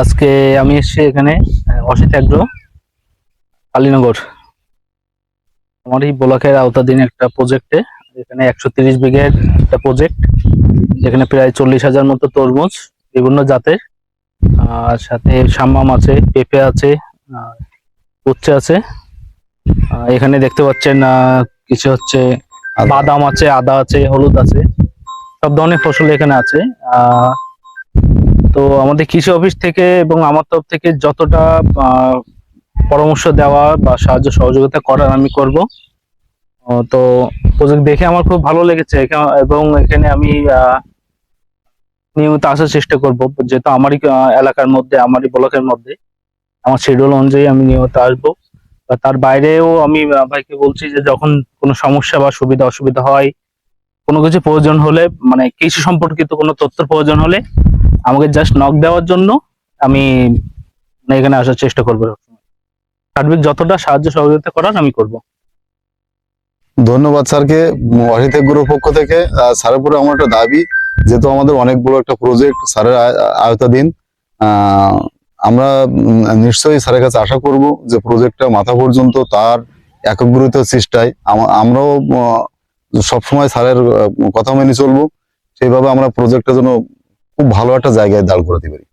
আজকে আমি এসেছি এখানে অসিত অ্যাগ্রো কালীনগর। আমার এই ব্লকের আওতাধীন একটা প্রজেক্টে এখানে একশো তিরিশ বিঘের একটা প্রজেক্ট যেখানে প্রায় চল্লিশ হাজার মতো তরমুজ বিভিন্ন জাতের আর সাথে সাম্মাম আছে পেঁপে আছে উচ্ছে আছে। এখানে দেখতে পাচ্ছেন কিছু হচ্ছে বাদাম আছে আদা আছে হলুদ আছে সব ধরনের ফসল এখানে আছে। আহ, তো আমাদের কৃষি অফিস থেকে এবং আমার তরফ থেকে যতটা পরামর্শ দেওয়া বা সাহায্য সহযোগিতা করার আমি করব। তো প্রজেক্ট দেখে আমার খুব ভালো লেগেছে। এবং এখানে আমি নিয়মিত আসার চেষ্টা করব। যেহেতু আমারই এলাকার মধ্যে, আমারই ব্লকের মধ্যে। আমার শিডিউল অনুযায়ী আমি নিয়মিত আসব। তার বাইরেও আমি ভাইকে বলছি যে যখন কোনো সমস্যা বা সুবিধা অসুবিধা হয়, কোনো কিছু প্রয়োজন হলে মানে কৃষি সম্পর্কিত কোনো তথ্য প্রয়োজন হলে আমাকে জাস্ট নক দেওয়ার জন্য আমি মানে এখানে আসার চেষ্টা করব সার্বিক যতটা সাহায্য সহযোগিতা করার আমি করব। ধন্যবাদ স্যারকে অহিত গুরুর পক্ষ থেকে। স্যারের উপরে আমার একটা দাবি, যেহেতু আমাদের অনেক বড় একটা প্রজেক্ট স্যারের আয়- আয়তাধীন আমরা নিশ্চয়ই স্যারের কাছে আশা করব যে প্রজেক্টটা মাথা পর্যন্ত তার একগ্রিত চেষ্টায়। আম- আমরাও সবসময় স্যারের কথা মেনে চলবো। সেইভাবে আমরা প্রজেক্টটা যেন খুব ভালো একটা জায়গায় দাঁড় করাতে পারি।